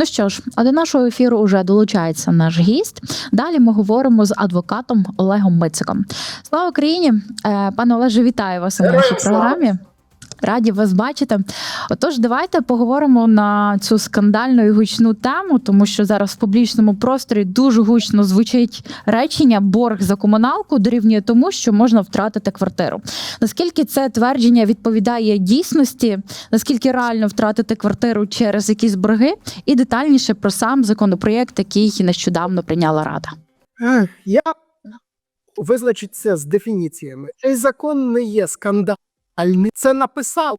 Ну що ж, а до нашого ефіру вже долучається наш гість. Далі ми говоримо з адвокатом Олегом Мициком. Слава Україні! Е, Пане Олеже, вітаю вас у нашій програмі. Раді вас бачити. Отож, давайте поговоримо на цю скандальну і гучну тему, тому що зараз в публічному просторі дуже гучно звучить речення борг за комуналку дорівнює тому, що можна втратити квартиру. Наскільки це твердження відповідає дійсності, наскільки реально втратити квартиру через якісь борги, і детальніше про сам законопроєкт, який нещодавно прийняла рада. Я визначиться з дефініціями. Цей закон не є скандальний. Це написав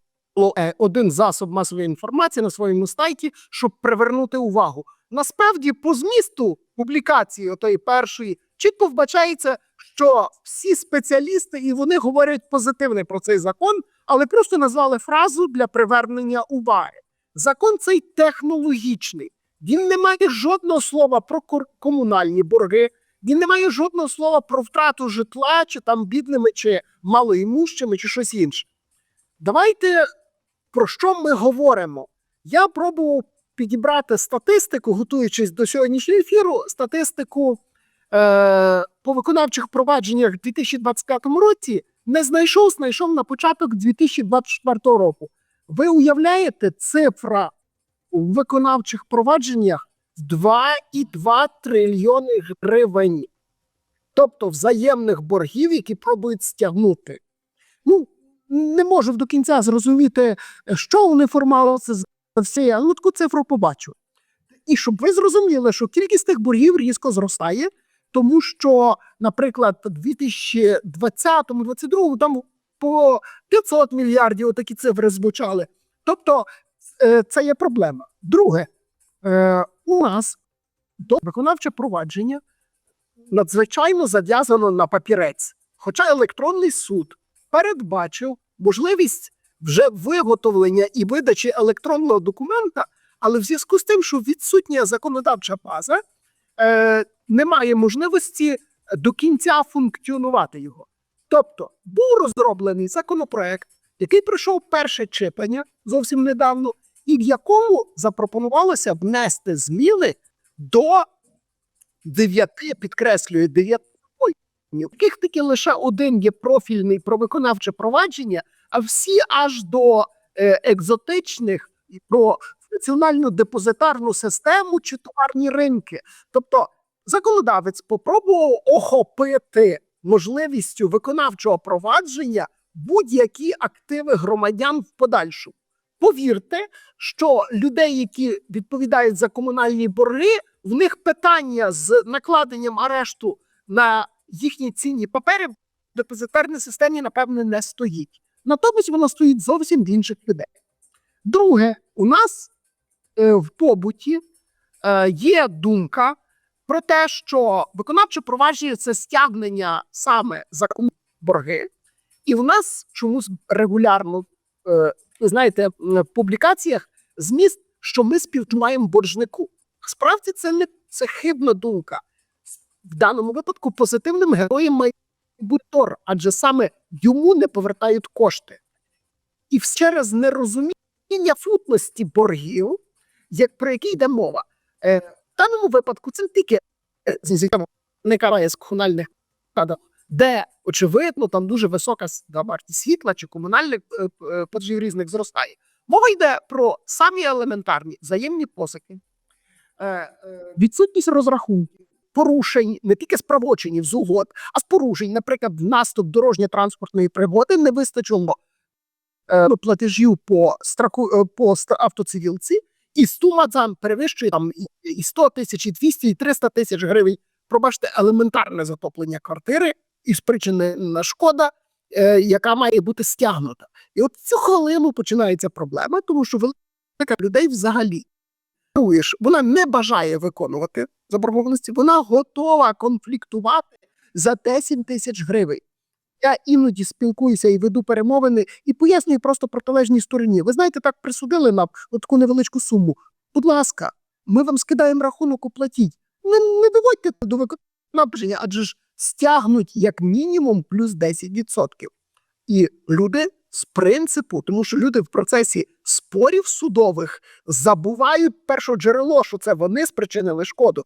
е, один засоб масової інформації на своєму сайті, щоб привернути увагу. Насправді, по змісту публікації отої першої чітко вбачається, що всі спеціалісти і вони говорять позитивне про цей закон, але просто назвали фразу для привернення уваги. Закон цей технологічний. Він не має жодного слова про комунальні борги. Він не має жодного слова про втрату житла, чи там бідними, чи малоімущими, чи щось інше. Давайте про що ми говоримо? Я пробував підібрати статистику, готуючись до сьогоднішнього ефіру, статистику е, по виконавчих провадженнях в 2025 році не знайшов, знайшов на початок 2024 року. Ви уявляєте, цифра у виконавчих провадженнях 2,2 трильйони гривень. Тобто взаємних боргів, які пробують стягнути. Ну, не можу до кінця зрозуміти, що вони формували це за все. Я ну, таку цифру побачу. І щоб ви зрозуміли, що кількість тих боргів різко зростає, тому що, наприклад, у 2020-2022 там по 500 мільярдів отакі цифри звучали. Тобто, е, це є проблема. Друге, е, у нас до виконавче провадження надзвичайно зав'язано на папірець. Хоча електронний суд передбачив можливість вже виготовлення і видачі електронного документа, але в зв'язку з тим, що відсутня законодавча база, е, немає можливості до кінця функціонувати його. Тобто був розроблений законопроект, який пройшов перше читання зовсім недавно, і в якому запропонувалося внести зміни до дев'яти, підкреслюю, дев'яти законів, в яких таки лише один є профільний про виконавче провадження, а всі аж до е, екзотичних про національну депозитарну систему чи товарні ринки. Тобто законодавець попробував охопити можливістю виконавчого провадження будь-які активи громадян в подальшому. Повірте, що людей, які відповідають за комунальні борги, в них питання з накладенням арешту на їхні цінні папери в депозитарній системі, напевне, не стоїть. Натомість воно стоїть зовсім в інших людей. Друге, у нас е, в побуті е, є думка про те, що виконавче провадження це стягнення саме за борги, і в нас чомусь регулярно, е, ви знаєте, в публікаціях зміст, що ми співчуваємо боржнику. Справді це не це хибна думка. В даному випадку позитивним героєм має бути Тор, адже саме йому не повертають кошти. І через нерозуміння сутності боргів, як про які йде мова, е, в даному випадку це не тільки е, не карає з комунальних кадр, де очевидно там дуже висока вартість світла чи комунальних е, е, платежів різних зростає. Мова йде про самі елементарні взаємні посики, е, е, відсутність розрахунків, порушень не тільки з з угод, а з порушень, наприклад, наступ дорожньо-транспортної пригоди не вистачило е, платежів по страку е, по автоцивілці, і сума там перевищує там і- і 100 тисяч, і 200, і 300 тисяч гривень. Пробачте, елементарне затоплення квартири і спричинена шкода, е, яка має бути стягнута. І от в цю хвилину починається проблема, тому що велика людей взагалі Чуєш, вона не бажає виконувати заборгованості, вона готова конфліктувати за 10 тисяч гривень. Я іноді спілкуюся і веду перемовини і пояснюю просто протилежній стороні. Ви знаєте, так присудили нам таку невеличку суму. Будь ласка, ми вам скидаємо рахунок, оплатіть. Не, не доводьте до виконання, адже ж стягнуть як мінімум плюс 10%. І люди з принципу, тому що люди в процесі спорів судових забувають перше джерело, що це вони спричинили шкоду.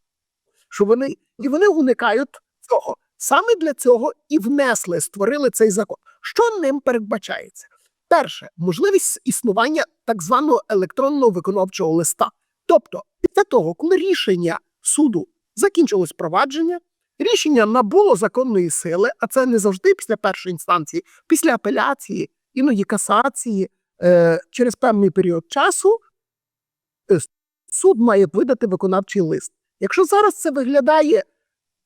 Що вони і вони уникають цього. Саме для цього і внесли, створили цей закон. Що ним передбачається? Перше, можливість існування так званого електронного виконавчого листа. Тобто, після того, коли рішення суду закінчилось провадження, рішення набуло законної сили, а це не завжди після першої інстанції, після апеляції, іноді касації, е, через певний період часу е, суд має видати виконавчий лист. Якщо зараз це виглядає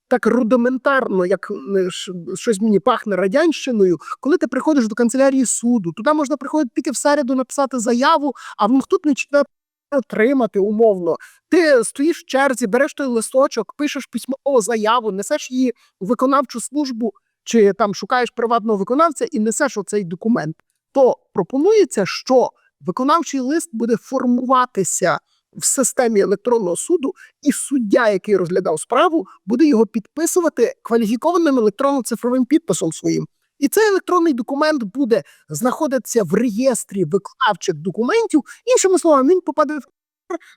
так рудиментарно, як е, щось мені пахне радянщиною, коли ти приходиш до канцелярії суду, туди можна приходити тільки в середу написати заяву, а в наступний четвер отримати умовно. Ти стоїш в черзі, береш той листочок, пишеш письмову заяву, несеш її у виконавчу службу чи там шукаєш приватного виконавця і несеш оцей документ. То пропонується, що виконавчий лист буде формуватися в системі електронного суду, і суддя, який розглядав справу, буде його підписувати кваліфікованим електронно-цифровим підписом своїм. І цей електронний документ буде знаходитися в реєстрі виконавчих документів. Іншими словами, він попаде в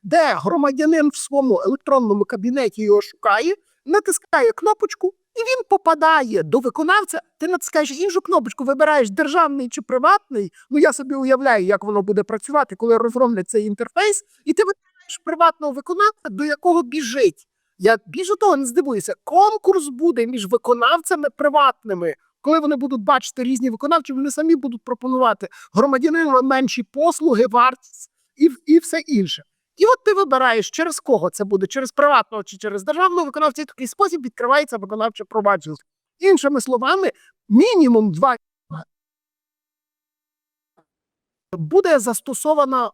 де громадянин в своєму електронному кабінеті його шукає, натискає кнопочку, і він попадає до виконавця. Ти натискаєш іншу кнопочку, вибираєш державний чи приватний. Ну я собі уявляю, як воно буде працювати, коли розроблять цей інтерфейс, і ти вибираєш приватного виконавця, до якого біжить. Я більше того не здивуюся, конкурс буде між виконавцями приватними. Коли вони будуть бачити різні виконавчі, вони самі будуть пропонувати громадянину менші послуги, вартість і, і все інше. І от ти вибираєш, через кого це буде, через приватного чи через державного виконавця. І такий спосіб відкривається виконавче провадження. Іншими словами, мінімум два буде застосована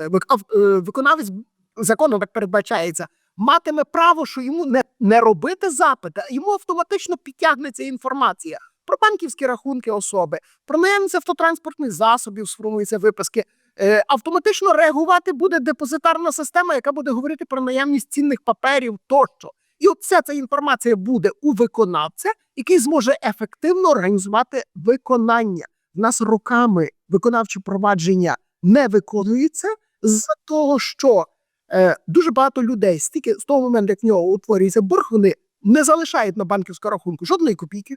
е, е, виконавець законом так передбачається, матиме право, що йому не, не робити запит, а йому автоматично підтягнеться інформація про банківські рахунки особи, про наявність автотранспортних засобів, сформуються виписки. Е, автоматично реагувати буде депозитарна система, яка буде говорити про наявність цінних паперів тощо. І от вся ця інформація буде у виконавця, який зможе ефективно організувати виконання. В нас роками виконавче провадження не виконується з-за того, що е, дуже багато людей стільки з того моменту, як в нього утворюється борг, вони не залишають на банківському рахунку жодної копійки.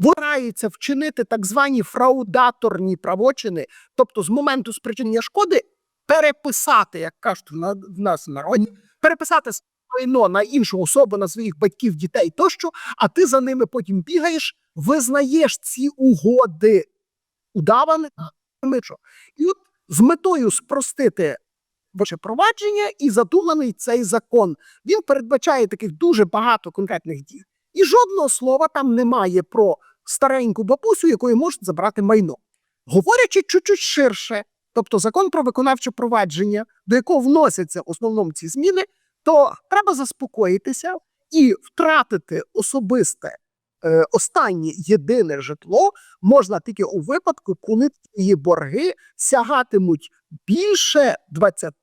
Стараються вчинити так звані фраудаторні правочини, тобто з моменту спричинення шкоди переписати, як кажуть в нас в народі, переписати майно на іншу особу, на своїх батьків, дітей тощо, а ти за ними потім бігаєш, визнаєш ці угоди удаваними. І от з метою спростити провадження і задуманий цей закон. Він передбачає таких дуже багато конкретних дій. І жодного слова там немає про стареньку бабусю, якої можуть забрати майно. Говорячи чуть-чуть ширше, тобто закон про виконавче провадження, до якого вносяться в основному ці зміни, то треба заспокоїтися і втратити особисте е, останнє єдине житло можна тільки у випадку, коли її борги сягатимуть більше 20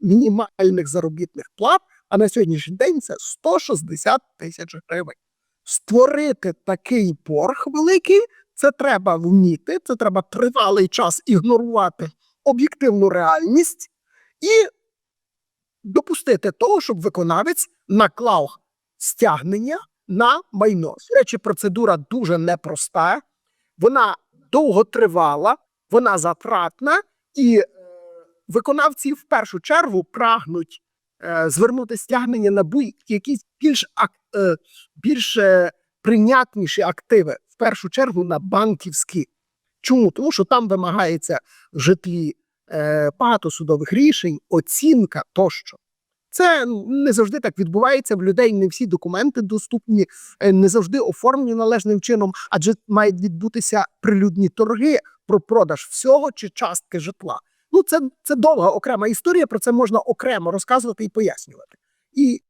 мінімальних заробітних плат, а на сьогоднішній день це 160 тисяч гривень. Створити такий борг великий, це треба вміти, це треба тривалий час ігнорувати об'єктивну реальність і допустити того, щоб виконавець наклав стягнення на майно. До речі, процедура дуже непроста, вона довготривала, вона затратна, і е, виконавці в першу чергу прагнуть звернути стягнення на будь-якісь більш, ак- е, більш е, прийнятніші активи, в першу чергу на банківські. Чому? Тому що там вимагається в житлі е, багато судових рішень, оцінка тощо. Це не завжди так відбувається. В людей не всі документи доступні, е, не завжди оформлені належним чином, адже мають відбутися прилюдні торги про продаж всього чи частки житла. Ну, це, це довга окрема історія. Про це можна окремо розказувати і пояснювати. І,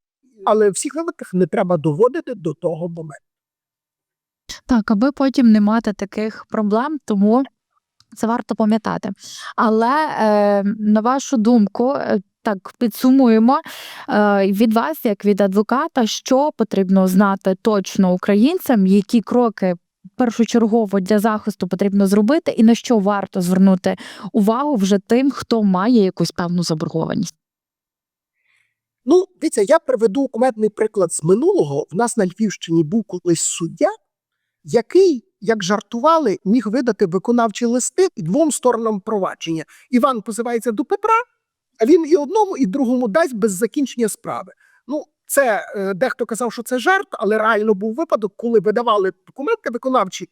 але всіх випадках не треба доводити до того моменту. Так, аби потім не мати таких проблем, тому це варто пам'ятати. Але е, на вашу думку, е, так підсумуємо е, від вас, як від адвоката, що потрібно знати точно українцям, які кроки першочергово для захисту потрібно зробити, і на що варто звернути увагу вже тим, хто має якусь певну заборгованість? Ну, дивіться, я приведу кумедний приклад з минулого. В нас на Львівщині був колись суддя, який, як жартували, міг видати виконавчі листи двом сторонам провадження. Іван позивається до Петра, а він і одному, і другому дасть без закінчення справи. Ну, це е, дехто казав, що це жарт, але реально був випадок, коли видавали документи виконавчі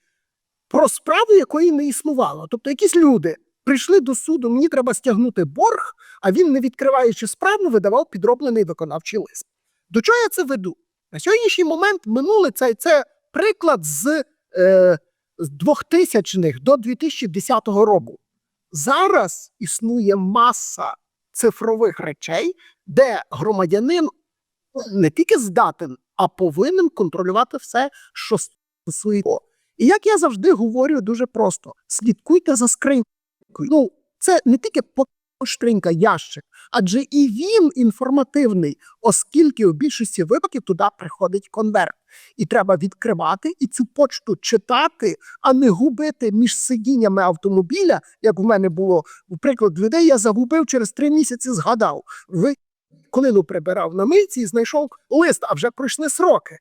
про справу, якої не існувало. Тобто, якісь люди прийшли до суду, мені треба стягнути борг, а він, не відкриваючи справу, видавав підроблений виконавчий лист. До чого я це веду? На сьогоднішній момент минуле це, це приклад з, е, з 2000-х до 2010 року. Зараз існує маса цифрових речей, де громадянин не тільки здатен, а повинен контролювати все, що стосується. І як я завжди говорю дуже просто: слідкуйте за скринькою. Ну, це не тільки поштринька, ящик, адже і він інформативний, оскільки у більшості випадків туди приходить конверт. І треба відкривати і цю почту читати, а не губити між сидіннями автомобіля, як в мене було в приклад людей, я загубив через три місяці, згадав. Ви колину прибирав на мийці і знайшов лист, а вже пройшли сроки.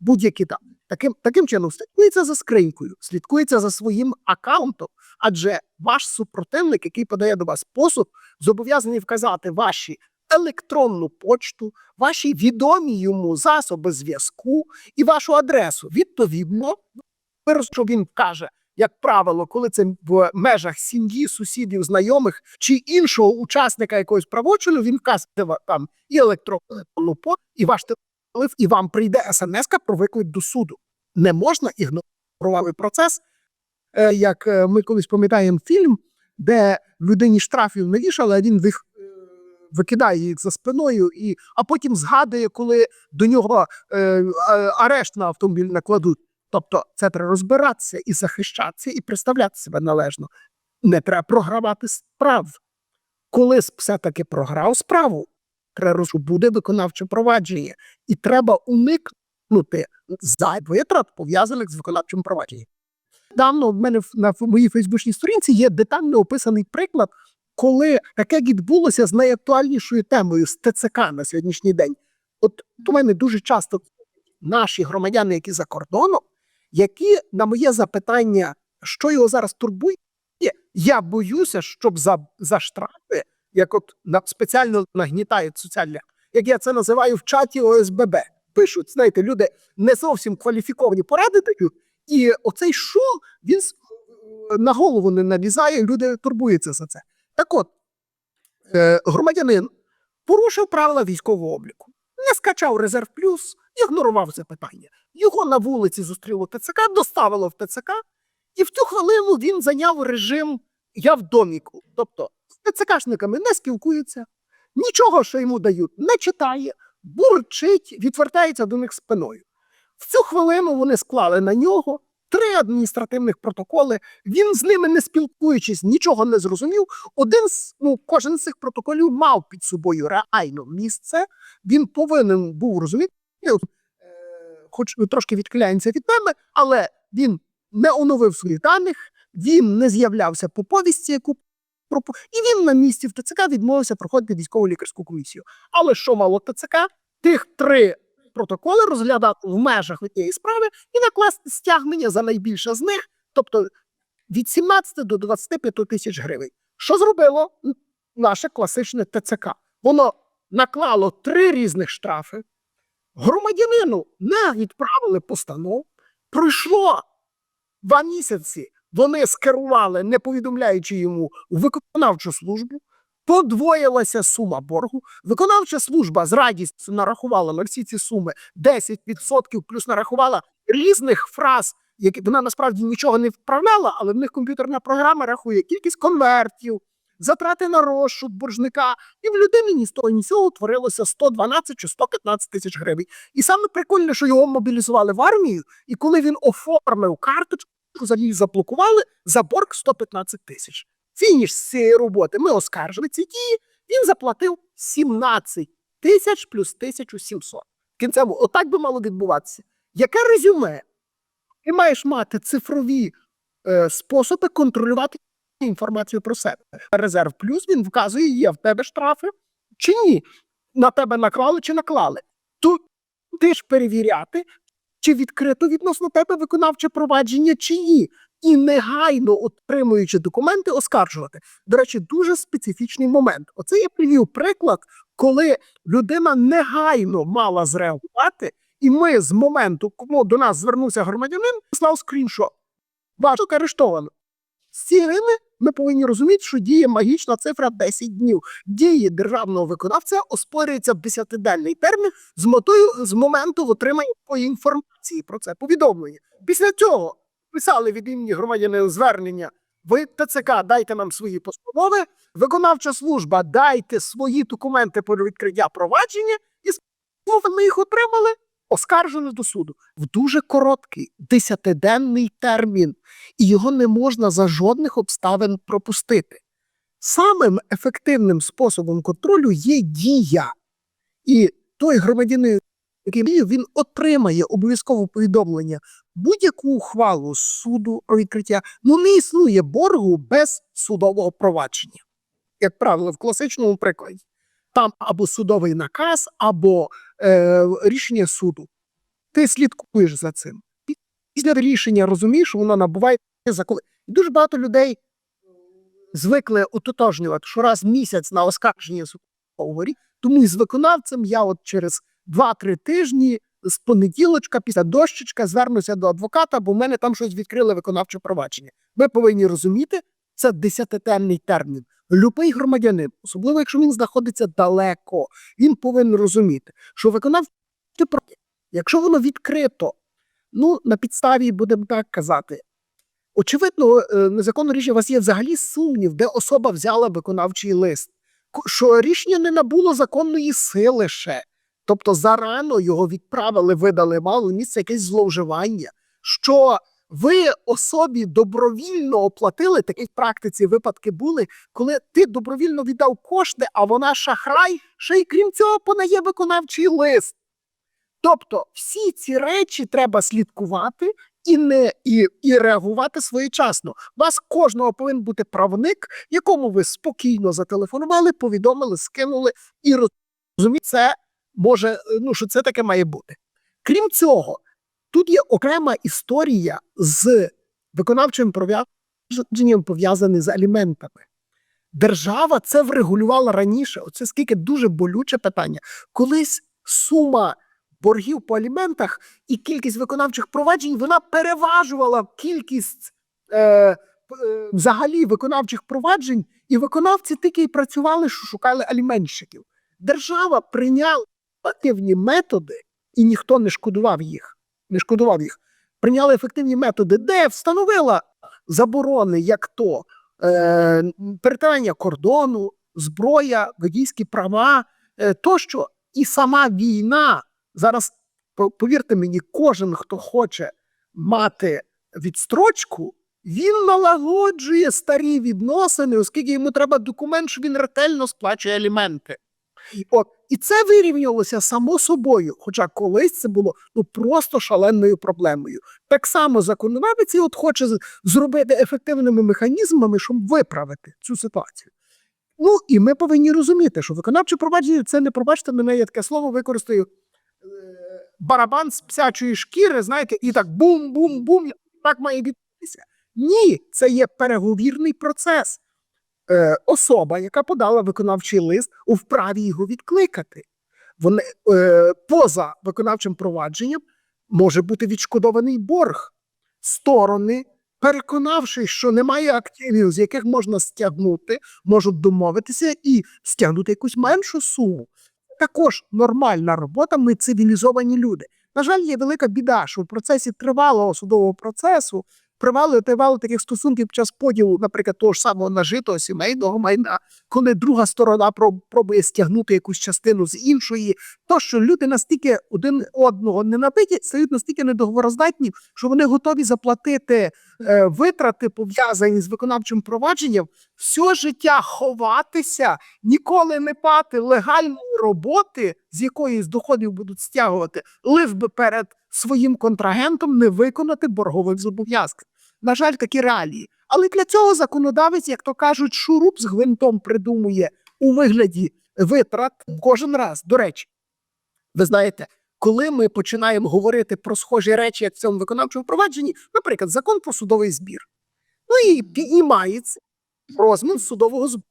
Будь-які там. Таким, таким чином, слідкується за скринькою, слідкується за своїм аккаунтом, адже ваш супротивник, який подає до вас посуд, зобов'язаний вказати ваші електронну почту, ваші відомі йому засоби зв'язку і вашу адресу. Відповідно, перш, що він каже, як правило, коли це в межах сім'ї, сусідів, знайомих чи іншого учасника якогось правочину, він вказує там і електронну почту, і ваш телефон, і вам прийде смс про виклик до суду. Не можна ігнорувати процес. Е, Як е, ми колись пам'ятаємо фільм, де людині штрафів не вішали, а він вих, е, викидає їх за спиною, і, а потім згадує, коли до нього е, арешт на автомобіль накладуть. Тобто це треба розбиратися і захищатися, і представляти себе належно. Не треба програвати справ. Коли все-таки програв справу, треба буде виконавче провадження, і треба уникнути зайвих витрат, пов'язаних з виконавчим провадженням. Давно в мене на моїй фейсбучній сторінці є детально описаний приклад, коли таке відбулося з найактуальнішою темою з ТЦК на сьогоднішній день. От до мене дуже часто наші громадяни, які за кордоном, які на моє запитання, що його зараз турбує, я боюся, щоб за, за штрафи, як от на, спеціально нагнітають соціальні, як я це називаю в чаті ОСББ. Пишуть, знаєте, люди не зовсім кваліфіковані поради дають, і оцей шум він на голову не налізає, люди турбуються за це. Так от, е, громадянин порушив правила військового обліку, не скачав резерв плюс, ігнорував це питання. Його на вулиці зустріло ТЦК, доставило в ТЦК, і в цю хвилину він зайняв режим Я в доміку. Тобто з ТЦКшниками не спілкується, нічого, що йому дають, не читає, бурчить, відвертається до них спиною. В цю хвилину вони склали на нього три адміністративних протоколи. Він з ними не спілкуючись, нічого не зрозумів. Один з ну, кожен з цих протоколів мав під собою реально місце. Він повинен був розуміти, хоч трошки відхиляється від теми, але він не оновив своїх даних, він не з'являвся по повісті, яку і він на місці в ТЦК відмовився проходити військово лікарську комісію. Але що мало ТЦК? Тих три протоколи розглядати в межах однієї справи і накласти стягнення за найбільше з них, тобто від 17 до 25 тисяч гривень. Що зробило наше класичне ТЦК? Воно наклало три різних штрафи. Громадянину не відправили постанову. Пройшло два місяці. Вони скерували, не повідомляючи йому виконавчу службу. Подвоїлася сума боргу. Виконавча служба з радістю нарахувала на всі ці суми 10% плюс нарахувала різних фраз, які вона насправді нічого не вправляла, але в них комп'ютерна програма рахує кількість конвертів, затрати на розшук боржника, і в людини ні з того, ні з утворилося 112 чи 115 тисяч гривень. І саме прикольне, що його мобілізували в армію, і коли він оформив карточку, за її заблокували за борг 115 тисяч. Фініш з цієї роботи ми оскаржили ці дії. Він заплатив 17 тисяч плюс 1700. Кінцево, отак би мало відбуватися. Яке резюме? Ти маєш мати цифрові е, способи контролювати інформацію про себе. Резерв плюс він вказує, є в тебе штрафи чи ні. На тебе наклали чи наклали. Тут ти ж перевіряти, чи відкрито відносно тебе виконавче провадження, чи ні. І негайно отримуючи документи, оскаржувати. До речі, дуже специфічний момент. Оце я привів приклад, коли людина негайно мала зреагувати, і ми з моменту, коли до нас звернувся громадянин, послав скріншот. Важко арештовано. З цієї ми повинні розуміти, що діє магічна цифра 10 днів. Дії державного виконавця оспорюється в 10-денний термін з метою з моменту отримання інформації про це повідомлення. Після цього писали від імені громадянина звернення. Ви ТЦК дайте нам свої постанови, виконавча служба дайте свої документи про відкриття провадження, і ми їх отримали, оскаржено до суду в дуже короткий десятиденний термін, і його не можна за жодних обставин пропустити. Самим ефективним способом контролю є дія, і той громадянин, який діє, він отримає обов'язкове повідомлення будь-яку ухвалу суду про відкриття. Ну не існує боргу без судового провадження. Як правило, в класичному прикладі там або судовий наказ, або е, рішення суду. Ти слідкуєш за цим. Після рішення розумієш, що воно набуває закон. Дуже багато людей звикли ототожнювати, що раз в місяць на оскарження суду тому з виконавцем я от через 2-3 тижні з понеділочка, після дощечка, звернуся до адвоката, бо в мене там щось відкрили виконавче провадження. Ви повинні розуміти, це десятитенний термін. Любий громадянин, особливо якщо він знаходиться далеко, він повинен розуміти, що виконавче провадження, якщо воно відкрито, ну на підставі будемо так казати. Очевидно, е, незаконне рішення у вас є взагалі сумнів, де особа взяла виконавчий лист, що рішення не набуло законної сили ще. Тобто зарано його відправили, видали, мало місце якесь зловживання. Що ви особі добровільно оплатили, такі в практиці випадки були, коли ти добровільно віддав кошти, а вона шахрай, ще й крім цього подає виконавчий лист. Тобто всі ці речі треба слідкувати і не і, і реагувати своєчасно. У вас кожного повинен бути правник, якому ви спокійно зателефонували, повідомили, скинули і розумієте, це може, ну що це таке має бути. Крім цього, тут є окрема історія з виконавчим провадженням пов'язаний з аліментами. Держава це врегулювала раніше. Оце скільки дуже болюче питання. Колись сума боргів по аліментах і кількість виконавчих проваджень вона переважувала кількість е, е, взагалі виконавчих проваджень, і виконавці тільки й працювали, що шукали аліменщиків. Держава прийняла ефективні методи, і ніхто не шкодував їх. Не шкодував їх. Прийняли ефективні методи, де встановила заборони, як то е, перетинання кордону, зброя, водійські права е, тощо. І сама війна зараз, повірте мені, кожен, хто хоче мати відстрочку, він налагоджує старі відносини, оскільки йому треба документ, що він ретельно сплачує аліменти. От і це вирівнювалося само собою. Хоча колись це було ну просто шаленою проблемою. Так само законодавець от хоче зробити ефективними механізмами, щоб виправити цю ситуацію. Ну і ми повинні розуміти, що виконавче провадження це не пробачте мене, я таке слово використаю. е, Барабан з псячої шкіри, знаєте, і так бум-бум-бум, так має відбутися. Ні, це є переговірний процес. Е, особа, яка подала виконавчий лист, у вправі його відкликати. Вони е, поза виконавчим провадженням може бути відшкодований борг. Сторони, переконавшись, що немає активів, з яких можна стягнути, можуть домовитися і стягнути якусь меншу суму. Також нормальна робота, ми цивілізовані люди. На жаль, є велика біда, що в процесі тривалого судового процесу тривало тривало таких стосунків під час поділу, наприклад, того ж самого нажитого сімейного майна, коли друга сторона проб- пробує стягнути якусь частину з іншої, то що люди настільки один одного ненавидять, стають настільки недоговороздатні, що вони готові заплатити е, витрати, пов'язані з виконавчим провадженням, все життя ховатися, ніколи не пати легальної роботи, з якої з доходів будуть стягувати, лиш би перед своїм контрагентам не виконати боргових зобов'язань. На жаль, такі реалії. Але для цього законодавець, як то кажуть, шуруп з гвинтом придумує у вигляді витрат кожен раз. До речі, ви знаєте, коли ми починаємо говорити про схожі речі, як в цьому виконавчому провадженні, наприклад, закон про судовий збір, ну і піднімається розмір судового збору.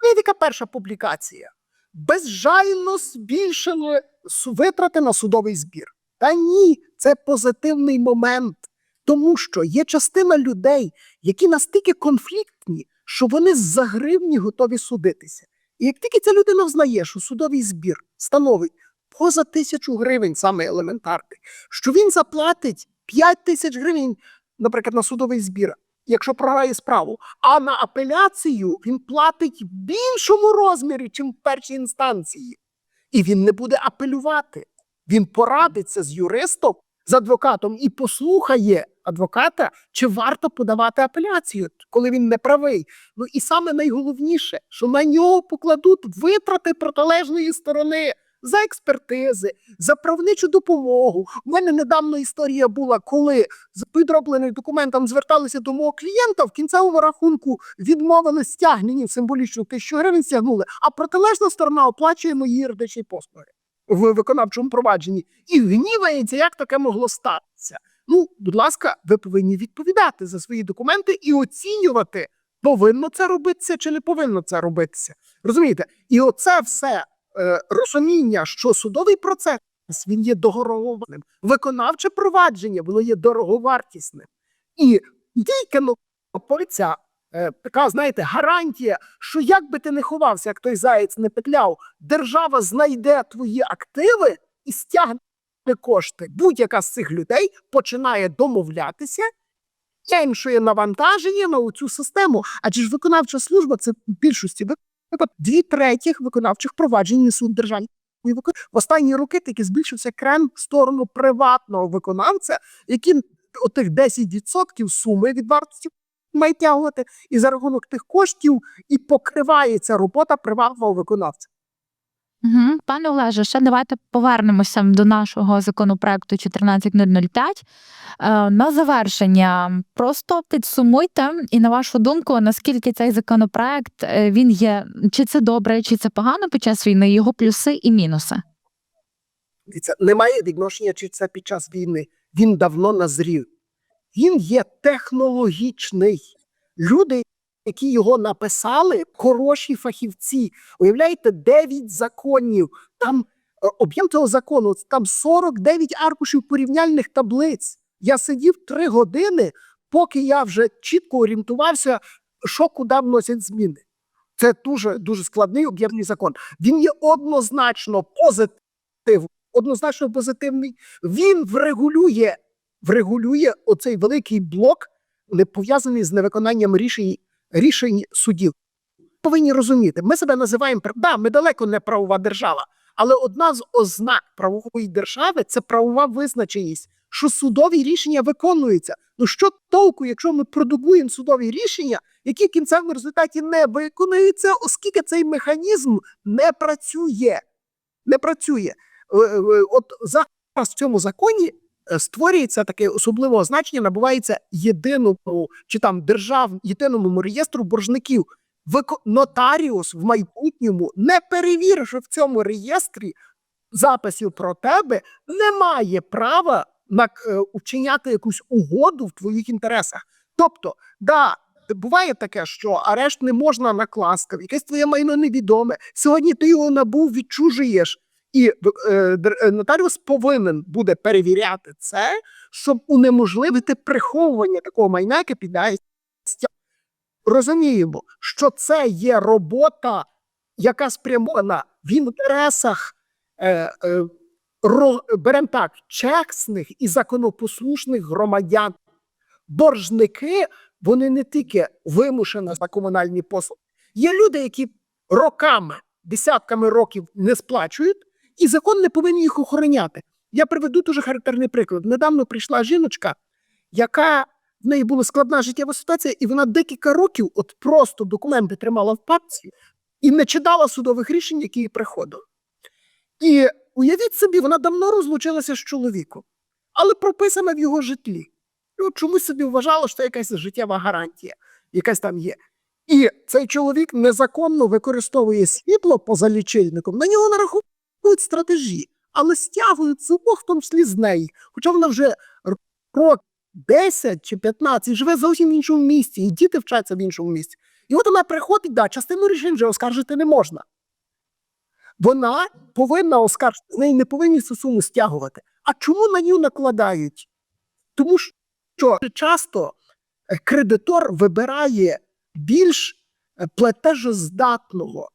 Знаєте, яка перша публікація? Безжально збільшили витрати на судовий збір. Та ні, це позитивний момент, тому що є частина людей, які настільки конфліктні, що вони з-за гривні готові судитися. І як тільки ця людина взнає, що судовий збір становить поза тисячу гривень, саме елементарний, що він заплатить 5 тисяч гривень, наприклад, на судовий збір, якщо програє справу, а на апеляцію він платить в більшому розмірі, чим в першій інстанції. І він не буде апелювати. Він порадиться з юристом, з адвокатом і послухає адвоката, чи варто подавати апеляцію, коли він не правий. Ну і саме найголовніше, що на нього покладуть витрати протилежної сторони за експертизи, за правничу допомогу. У мене недавно історія була, коли з підробленим документом зверталися до мого клієнта, в кінцевому рахунку відмовили стягнені символічно тисячу гривень стягнули, а протилежна сторона оплачує мої юридичні послуги в виконавчому провадженні і гнівається, як таке могло статися. Ну, будь ласка, ви повинні відповідати за свої документи і оцінювати, повинно це робитися чи не повинно це робитися. Розумієте? І оце все е, розуміння, що судовий процес він є дороговартісним, виконавче провадження воно є дороговартісним. І ну, поліця, така, знаєте, гарантія, що як би ти не ховався, як той заєць не петляв, держава знайде твої активи і стягне кошти. Будь-яка з цих людей починає домовлятися. Меншує навантаження на цю систему, адже ж виконавча служба це в більшості випадків дві третіх виконавчих проваджень несуть державні викон- в останні роки таки збільшився крем в сторону приватного виконавця, який отих 10% суми від вартості має тягувати, і за рахунок тих коштів і покривається робота приватного виконавця. Угу. Пане Олеже, ще давайте повернемося до нашого законопроекту 14005. Е, на завершення, просто підсумуйте, і на вашу думку, наскільки цей законопроект е, він є, чи це добре, чи це погано під час війни, його плюси і мінуси. Дивіться, немає відношення, чи це під час війни. Він давно назрів. Він є технологічний. Люди, які його написали, хороші фахівці. Уявляєте, 9 законів. Там е, об'єм цього закону, там 49 аркушів порівняльних таблиць. Я сидів три години, поки я вже чітко орієнтувався, що куди вносять зміни. Це дуже дуже складний об'ємний закон. Він є однозначно позитивний однозначно позитивний. Він врегулює, врегулює оцей великий блок, не пов'язаний з невиконанням рішень, рішень судів. Повинні розуміти, ми себе називаємо да, ми далеко не правова держава, але одна з ознак правової держави це правова визначеність, що судові рішення виконуються. Ну що толку, якщо ми продукуємо судові рішення, які в кінцевому результаті не виконуються, оскільки цей механізм не працює. Не працює. Е, е, От зараз в цьому законі створюється таке особливе значення, набувається єдиному чи там держав єдиному реєстру боржників. Нотаріус в майбутньому, не перевіривши в цьому реєстрі записів про тебе, не має права на е, вчиняти якусь угоду в твоїх інтересах. Тобто, да, буває таке, що арешт не можна накласти, якесь твоє майно невідоме. Сьогодні ти його набув, відчужуєш. І е, е, нотаріус повинен буде перевіряти це, щоб унеможливити приховування такого майна, яке стягненню. Розуміємо, що це є робота, яка спрямована в інтересах, е, е, ро, беремо так, чесних і законопослушних громадян. Боржники, вони не тільки вимушені за комунальні послуги. Є люди, які роками, десятками років не сплачують, і закон не повинен їх охороняти. Я приведу дуже характерний приклад. Недавно прийшла жіночка, яка в неї була складна життєва ситуація, і вона декілька років от просто документи тримала в папці і не читала судових рішень, які їй приходили. І уявіть собі, вона давно розлучилася з чоловіком. але прописана в його житлі. І от чомусь собі вважало, що це якась життєва гарантія, якась там є. І цей чоловік незаконно використовує світло поза лічильником. На нього нараховують стратежі, але стягують село, в тому числі з неї. Хоча вона вже рок 10 чи 15 живе зовсім в іншому місці, і діти вчаться в іншому місці. І от вона приходить, да, частину рішень вже оскаржити не можна. Вона повинна оскаржити, з неї не повинні цю суму стягувати. А чому на нього накладають? Тому що часто е, кредитор вибирає більш е, платежоздатного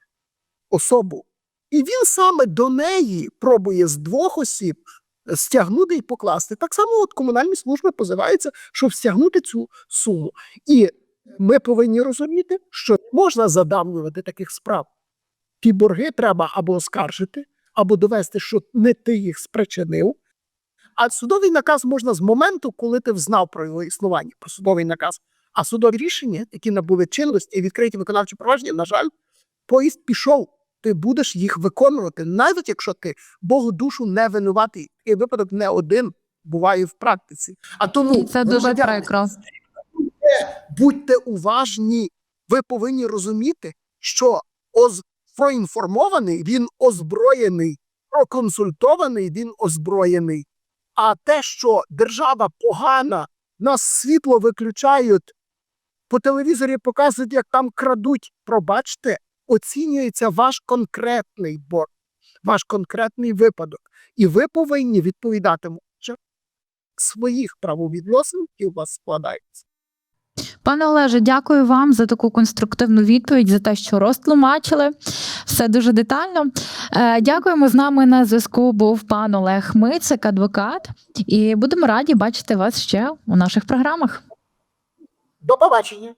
особу. І він саме до неї пробує з двох осіб е, стягнути і покласти. Так само от комунальні служби позиваються, щоб стягнути цю суму. І ми повинні розуміти, що можна задавлювати таких справ. Ті борги треба або оскаржити, або довести, що не ти їх спричинив. А судовий наказ можна з моменту, коли ти взнав про його існування, про судовий наказ. А судові рішення, які набули чинності і відкриті виконавчі провадження, на жаль, поїзд пішов. Ти будеш їх виконувати, навіть якщо ти Богу душу не винуватий. Такий випадок не один буває в практиці. А тому І це дуже прикро. будьте уважні. Ви повинні розуміти, що оз... проінформований він озброєний, проконсультований він озброєний. А те, що держава погана, нас світло виключають, по телевізорі показують, як там крадуть. Пробачте, оцінюється ваш конкретний борг, ваш конкретний випадок. І ви повинні відповідати може, своїх правовідносин, які у вас складаються. Пане Олеже, дякую вам за таку конструктивну відповідь, за те, що розтлумачили все дуже детально. Е, Дякуємо. З нами на зв'язку був пан Олег Мицик, адвокат, і будемо раді бачити вас ще у наших програмах. До побачення!